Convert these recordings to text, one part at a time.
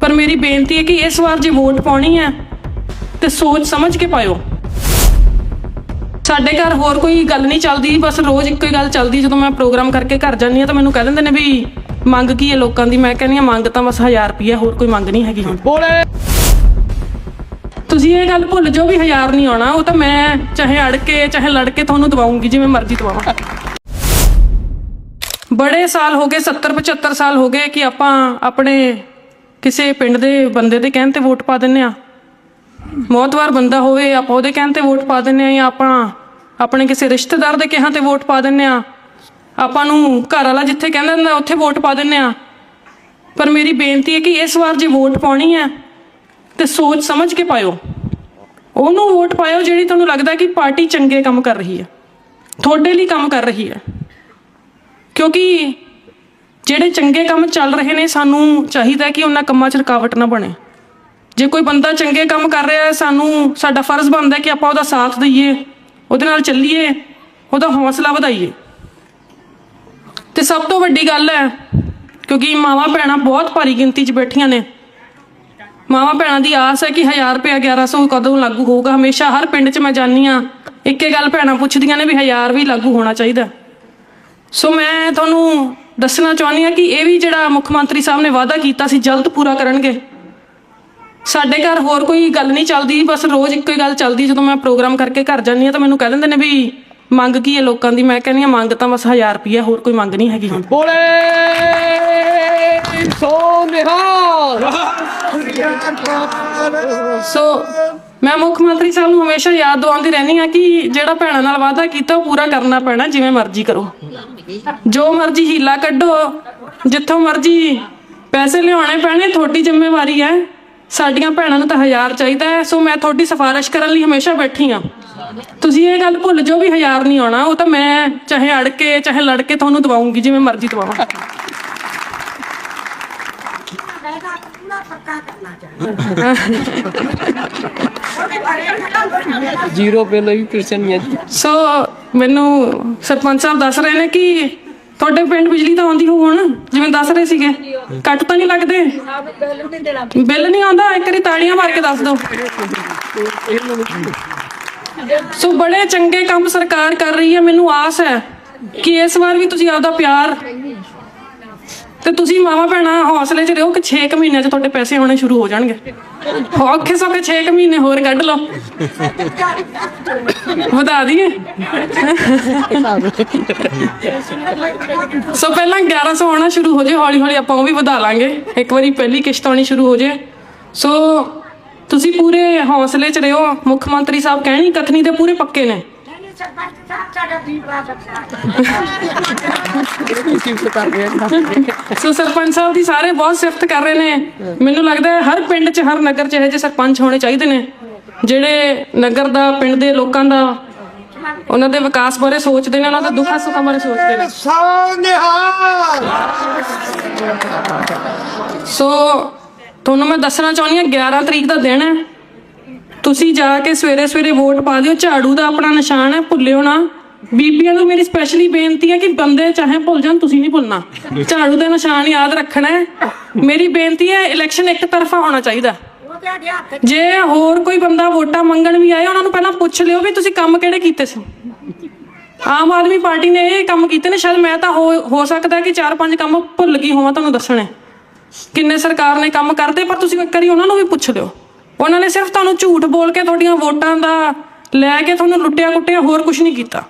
ਪਰ ਮੇਰੀ ਬੇਨਤੀ ਹੈ ਕਿ ਇਸ ਵਾਰ ਜੇ ਵੋਟ ਪਾਉਣੀ ਹੈ ਤੇ ਸੋਚ ਸਮਝ ਕੇ ਪਾਇਓ। ਸਾਡੇ ਘਰ ਹੋਰ ਕੋਈ ਗੱਲ ਨਹੀਂ ਚੱਲਦੀ ਬਸ ਰੋਜ਼ ਇੱਕੋ ਹੀ ਗੱਲ ਚੱਲਦੀ ਜਦੋਂ ਮੈਂ ਪ੍ਰੋਗਰਾਮ ਕਰਕੇ ਘਰ ਜਾਂਦੀ ਹਾਂ ਤਾਂ ਮੈਨੂੰ ਕਹਿ ਦਿੰਦੇ ਨੇ ਵੀ ਮੰਗ ਕੀ ਹੈ ਲੋਕਾਂ ਦੀ? ਮੈਂ ਕਹਿੰਦੀ ਹਾਂ ਮੰਗ ਤਾਂ ਬਸ 1000 ਰੁਪਏ ਹੋਰ ਕੋਈ ਮੰਗ ਨਹੀਂ ਹੈਗੀ ਬੋਲੇ। ਤੁਸੀਂ ਇਹ ਗੱਲ ਭੁੱਲ ਜਾਓ ਵੀ 1000 ਨਹੀਂ ਆਉਣਾ ਉਹ ਤਾਂ ਮੈਂ ਚਾਹੇ ਅੜ ਕੇ ਚਾਹੇ ਲੜ ਕੇ ਤੁਹਾਨੂੰ ਦਵਾਉਂਗੀ ਜਿਵੇਂ ਮਰਜ਼ੀ ਦਵਾਵਾਂ। ਬੜੇ ਸਾਲ ਹੋ ਗਏ 70 75 ਸਾਲ ਹੋ ਗਏ ਕਿ ਆਪਾਂ ਆਪਣੇ ਕਿਸੇ ਪਿੰਡ ਦੇ ਬੰਦੇ ਦੇ ਕਹਿਣ ਤੇ ਵੋਟ ਪਾ ਦਿੰਨੇ ਆ। ਵਾਰ ਬੰਦਾ ਹੋਵੇ, ਆਪਾਂ ਉਹਦੇ ਕਹਿਣ ਤੇ ਵੋਟ ਪਾ ਦਿੰਨੇ ਆ ਜਾਂ ਆਪਾਂ ਆਪਣੇ ਕਿਸੇ ਰਿਸ਼ਤੇਦਾਰ ਦੇ ਕਹਿਣ ਤੇ ਵੋਟ ਪਾ ਦਿੰਨੇ ਆ। ਆਪਾਂ ਨੂੰ ਘਰ ਵਾਲਾ ਜਿੱਥੇ ਕਹਿੰਦਾ ਹੁੰਦਾ, ਉੱਥੇ ਵੋਟ ਪਾ ਦਿੰਨੇ ਆ। ਪਰ ਮੇਰੀ ਬੇਨਤੀ ਹੈ ਕਿ ਇਸ ਵਾਰ ਜੇ ਵੋਟ ਪਾਉਣੀ ਹੈ, ਤੇ ਸੋਚ ਸਮਝ ਕੇ ਪਾਇਓ। ਉਹਨੂੰ ਵੋਟ ਪਾਇਓ ਜਿਹੜੀ ਤੁਹਾਨੂੰ ਲੱਗਦਾ ਕਿ ਪਾਰਟੀ ਚੰਗੇ ਕੰਮ ਕਰ ਰਹੀ ਹੈ। ਤੁਹਾਡੇ ਲਈ ਕੰਮ ਕਰ ਰਹੀ ਹੈ। ਕਿਉਂਕਿ ਜਿਹੜੇ ਚੰਗੇ ਕੰਮ ਚੱਲ ਰਹੇ ਨੇ, ਸਾਨੂੰ ਚਾਹੀਦਾ ਕਿ ਉਹਨਾਂ ਕੰਮਾਂ 'ਚ ਰੁਕਾਵਟ ਨਾ ਬਣੇ। ਜੇ ਕੋਈ ਬੰਦਾ ਚੰਗੇ ਕੰਮ ਕਰ ਰਿਹਾ ਹੈ, ਸਾਨੂੰ ਸਾਡਾ ਫਰਜ਼ ਬਣਦਾ ਕਿ ਆਪਾਂ ਉਹਦਾ ਸਾਥ ਦਈਏ, ਉਹਦੇ ਨਾਲ ਚੱਲੀਏ, ਉਹਦਾ ਹੌਸਲਾ ਵਧਾਈਏ। ਤੇ ਸਭ ਤੋਂ ਵੱਡੀ ਗੱਲ ਹੈ, ਕਿਉਂਕਿ ਮਾਵਾਂ ਭੈਣਾਂ ਬਹੁਤ ਭਾਰੀ ਗਿਣਤੀ 'ਚ ਬੈਠੀਆਂ ਨੇ। ਮਾਵਾਂ ਭੈਣਾਂ ਦੀ ਆਸ ਹੈ ਕਿ 1000 ਰੁਪਏ 1100 ਕਦੋਂ ਲਾਗੂ ਹੋਊਗਾ। ਹਮੇਸ਼ਾ ਹਰ ਪਿੰਡ 'ਚ ਮੈਂ ਜਾਂਦੀ ਆ ਇੱਕੇ ਗੱਲ ਭੈਣਾਂ ਪੁੱਛਦੀਆਂ ਨੇ ਵੀ 1000 ਵੀ ਲਾਗੂ ਹੋਣਾ ਚਾਹੀਦਾ। ਸੋ ਮੈਂ ਤੁਹਾਨੂੰ ਦੱਸਣਾ ਚਾਹੁੰਦੀ ਆ ਕਿ ਇਹ ਵੀ ਜਿਹੜਾ ਮੁੱਖ ਮੰਤਰੀ ਸਾਹਿਬ ਨੇ ਵਾਅਦਾ ਕੀਤਾ ਸੀ ਜਲਦ ਪੂਰਾ ਕਰਨਗੇ। ਸਾਡੇ ਘਰ ਹੋਰ ਕੋਈ ਗੱਲ ਨਹੀਂ ਚੱਲਦੀ ਬਸ ਰੋਜ਼ ਇੱਕੋ ਹੀ ਗੱਲ ਚੱਲਦੀ ਜਦੋਂ ਮੈਂ ਪ੍ਰੋਗਰਾਮ ਕਰਕੇ ਘਰ ਜਾਂਦੀ ਆ ਤਾਂ ਮੈਨੂੰ ਕਹਿ ਦਿੰਦੇ ਨੇ ਵੀ ਮੰਗ ਕੀ ਹੈ ਲੋਕਾਂ ਦੀ? ਮੈਂ ਕਹਿੰਦੀ ਆ ਮੰਗ ਤਾਂ ਬਸ 1000 ਰੁਪਏ ਹੋਰ ਕੋਈ ਮੰਗ ਨਹੀਂ ਹੈਗੀ ਹੁਣ। ਬੋਲੇ! ਸੋ ਨਿਹਾਲ! ਸੋ ਮੈਂ ਮੁੱਖ ਮੰਤਰੀ ਸਾਹਿਬ ਨੂੰ ਹਮੇਸ਼ਾ ਯਾਦ ਦਿਵਾਉਂਦੀ ਰਹਿੰਦੀ ਆ ਕਿ ਜਿਹੜਾ ਭੈਣਾਂ ਨਾਲ ਵਾਅਦਾ ਕੀਤਾ ਉਹ ਪੂਰਾ ਕਰਨਾ ਪੈਣਾ ਜਿਵੇਂ ਮਰਜ਼ੀ ਕਰੋ। ਜੋ ਮਰਜ਼ੀ ਹੀਲਾ ਕੱਢੋ ਜਿੱਥੋਂ ਮਰਜ਼ੀ ਪੈਸੇ ਲਿਆਉਣੇ ਪੈਣੇ ਤੁਹਾਡੀ ਜ਼ਿੰਮੇਵਾਰੀ ਹੈ। ਸਾਡੀਆਂ ਭੈਣਾਂ ਨੂੰ ਤਾਂ ਹਜ਼ਾਰ ਚਾਹੀਦਾ ਹੈ ਸੋ ਮੈਂ ਤੁਹਾਡੀ ਸਿਫਾਰਿਸ਼ ਕਰਨ ਲਈ ਹਮੇਸ਼ਾ ਬੈਠੀ ਆ ਤੁਸੀਂ ਇਹ ਗੱਲ ਭੁੱਲ ਜਾਓ ਵੀ ਹਜ਼ਾਰ ਨਹੀਂ ਆਉਣਾ ਉਹ ਤਾਂ ਮੈਂ ਚਾਹੇ ਅੜ ਕੇ ਚਾਹੇ ਲੜ ਕੇ ਤੁਹਾਨੂੰ ਦਵਾਉਂਗੀ ਜਿਵੇਂ ਮਰਜ਼ੀ ਦਵਾਵਾਂ ਜ਼ੀਰੋ ਪੇ ਲਈ ਕ੍ਰਿਸ਼ਨ ਨਹੀਂ ਹੈ ਸੋ ਮੈਨੂੰ ਸਰਪੰਚ ਸਾਹਿਬ ਦੱਸ ਰਹੇ ਨੇ ਕਿ ਤੁਹਾਡੇ ਪਿੰਡ ਬਿਜਲੀ ਤਾਂ ਆਉਂਦੀ ਹੋ ਹੁਣ, ਜਿਵੇਂ ਦੱਸ ਰਹੇ ਸੀਗੇ। ਕੱਟ ਤਾਂ ਨਹੀਂ ਲੱਗਦੇ? ਬਿੱਲ ਨਹੀਂ ਆਉਂਦਾ, ਇੱਕ ਵਾਰੀ ਤਾੜੀਆਂ ਮਾਰ ਕੇ ਦੱਸ ਦਿਓ। ਸੋ ਬੜੇ ਚੰਗੇ ਕੰਮ ਸਰਕਾਰ ਕਰ ਰਹੀ ਹੈ, ਮੈਨੂੰ ਆਸ ਹੈ ਕਿ ਇਸ ਵਾਰ ਵੀ ਤੁਸੀਂ ਆਪਦਾ ਪਿਆਰ ਤੇ ਤੁਸੀਂ ਮਾਵਾ ਭੈਣਾਂ ਹੌਸਲੇ 'ਚ ਰਹੋ ਕਿ 6 ਮਹੀਨਿਆਂ 'ਚ ਤੁਹਾਡੇ ਪੈਸੇ ਆਉਣੇ ਸ਼ੁਰੂ ਹੋ ਜਾਣਗੇ। ਔਖੇ ਸੌਖੇ 6 ਮਹੀਨੇ ਹੋਰ ਕੱਢ ਲਓ। ਵਧਾ ਦਈਏ। ਸੋ ਪਹਿਲਾਂ 1100 ਆਉਣਾ ਸ਼ੁਰੂ ਹੋ ਜੇ ਹੌਲੀ ਹੌਲੀ ਆਪਾਂ ਉਹ ਵੀ ਵਧਾ ਲਾਂਗੇ। ਇੱਕ ਵਾਰੀ ਪਹਿਲੀ ਕਿਸ਼ਤ ਆਉਣੀ ਸ਼ੁਰੂ ਹੋ ਜੇ। ਸੋ ਤੁਸੀਂ ਪੂਰੇ ਹੌਸਲੇ 'ਚ ਰਹੋ। ਮੁੱਖ ਮੰਤਰੀ ਸਾਹਿਬ ਕਹਿਣੀ ਕਥਨੀ ਦੇ ਪੂਰੇ ਪੱਕੇ ਨੇ। ਸਿਫਤ ਕਰ ਰਹੇ ਹਾਂ ਸੋ ਸਰਪੰਚ ਸਾਹਿਬ ਦੀ ਸਾਰੇ ਬਹੁਤ ਸਿਫਤ ਕਰ ਰਹੇ ਨੇ। ਮੈਨੂੰ ਲੱਗਦਾ ਹੈ ਹਰ ਪਿੰਡ 'ਚ, ਹਰ ਨਗਰ 'ਚ ਇਹੋ ਜਿਹੇ ਸਰਪੰਚ ਹੋਣੇ ਚਾਹੀਦੇ ਨੇ, ਜਿਹੜੇ ਨਗਰ ਦਾ, ਪਿੰਡ ਦੇ ਲੋਕਾਂ ਦਾ, ਉਹਨਾਂ ਦੇ ਵਿਕਾਸ ਬਾਰੇ ਸੋਚਦੇ ਨੇ, ਉਹਨਾਂ ਦੇ ਦੁੱਖਾਂ ਸੁੱਖਾਂ ਬਾਰੇ ਸੋਚਦੇ ਨੇ। ਸੋ ਨਿਹਾਲ ਸੋ ਤੁਹਾਨੂੰ ਮੈਂ ਦੱਸਣਾ ਚਾਹੁੰਦੀ ਹਾਂ 11 ਤਰੀਕ ਦਾ ਦਿਨ ਹੈ। ਤੁਸੀਂ ਜਾ ਕੇ ਸਵੇਰੇ ਸਵੇਰੇ ਵੋਟ ਪਾ ਦਿਓ ਝਾੜੂ ਦਾ ਆਪਣਾ ਨਿਸ਼ਾਨ ਹੈ ਭੁੱਲਿਓ ਨਾ। ਬੀਬੀਆਂ ਨੂੰ ਮੇਰੀ ਸਪੈਸ਼ਲੀ ਬੇਨਤੀ ਹੈ ਕਿ ਬੰਦੇ ਚਾਹੇ ਭੁੱਲ ਜਾਣ ਤੁਸੀਂ ਨਹੀਂ ਭੁੱਲਣਾ। ਝਾੜੂ ਦਾ ਨਿਸ਼ਾਨ ਯਾਦ ਰੱਖਣਾ ਹੈ। ਮੇਰੀ ਬੇਨਤੀ ਹੈ ਇਲੈਕਸ਼ਨ ਇੱਕ ਤਰਫਾ ਹੋਣਾ ਚਾਹੀਦਾ। ਜੇ ਹੋਰ ਕੋਈ ਬੰਦਾ ਵੋਟਾਂ ਮੰਗਣ ਵੀ ਆਏ ਉਹਨਾਂ ਨੂੰ ਪਹਿਲਾਂ ਪੁੱਛ ਲਿਓ ਵੀ ਤੁਸੀਂ ਕੰਮ ਕਿਹੜੇ ਕੀਤੇ ਸੀ। ਆਮ ਆਦਮੀ ਪਾਰਟੀ ਨੇ ਇਹ ਕੰਮ ਕੀਤੇ ਨੇ ਸ਼ਾਇਦ ਮੈਂ ਤਾਂ ਹੋ ਹੋ ਸਕਦਾ ਕਿ ਚਾਰ ਪੰਜ ਕੰਮ ਭੁੱਲ ਗਈ ਹੋਵਾਂ ਤੁਹਾਨੂੰ ਦੱਸਣੇ। ਕਿੰਨੇ ਸਰਕਾਰ ਨੇ ਕੰਮ ਕਰਦੇ ਪਰ ਤੁਸੀਂ ਇੱਕ ਵਾਰੀ ਉਹਨਾਂ ਨੂੰ ਵੀ ਪੁੱਛ ਲਿਓ। ਉਹਨਾਂ ਨੇ ਸਿਰਫ ਤੁਹਾਨੂੰ ਝੂਠ ਬੋਲ ਕੇ ਤੁਹਾਡੀਆਂ ਵੋਟਾਂ ਦਾ ਲੈ ਕੇ ਤੁਹਾਨੂੰ ਲੁੱਟਿਆ ਕੁੱਟਿਆ ਹੋਰ ਕੁਝ ਨਹੀਂ ਕੀਤਾ।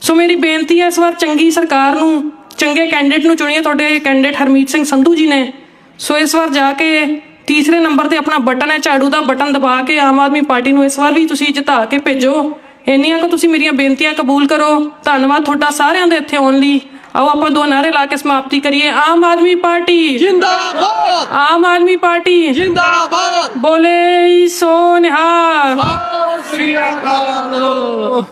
ਸੋ ਮੇਰੀ ਬੇਨਤੀ ਹੈ ਇਸ ਵਾਰ ਚੰਗੀ ਸਰਕਾਰ ਨੂੰ ਚੰਗੇ ਕੈਂਡੀਡੇਟ ਨੂੰ ਚੁਣੀਏ। ਤੁਹਾਡੇ ਕੈਂਡੀਡੇਟ ਹਰਮੀਤ ਸਿੰਘ ਸੰਧੂ ਜੀ ਨੇ। ਸੋ ਇਸ ਵਾਰ ਜਾ ਕੇ ਤੀਸਰੇ ਨੰਬਰ ਤੇ ਆਪਣਾ ਬਟਨ ਹੈ ਝਾੜੂ ਦਾ ਬਟਨ ਦਬਾ ਕੇ ਆਮ ਆਦਮੀ ਪਾਰਟੀ ਨੂੰ ਇਸ ਵਾਰ ਵੀ ਤੁਸੀਂ ਜਿਤਾ ਕੇ ਭੇਜੋ। ਇੰਨੀਆਂ ਕੁ ਤੁਸੀਂ ਮੇਰੀਆਂ ਬੇਨਤੀਆਂ ਕਬੂਲ ਕਰੋ। ਧੰਨਵਾਦ ਤੁਹਾਡਾ ਸਾਰਿਆਂ ਦੇ ਇੱਥੇ ਆਉਣ ਲਈ। ਆਓ ਆਪਾਂ ਦੋ ਨਾਰੇ ਲਾ ਕੇ ਸਮਾਪਤੀ ਕਰੀਏ। ਆਮ ਆਦਮੀ ਪਾਰਟੀ। ਜਿੰਦਾਬਾਦ! ਆਮ ਆਦਮੀ ਪਾਰਟੀ। ਜਿੰਦਾਬਾਦ! ਬੋਲੇ ਸੋ ਨਿਹਾਲ ਸ੍ਰੀ ਅਕਾਲ।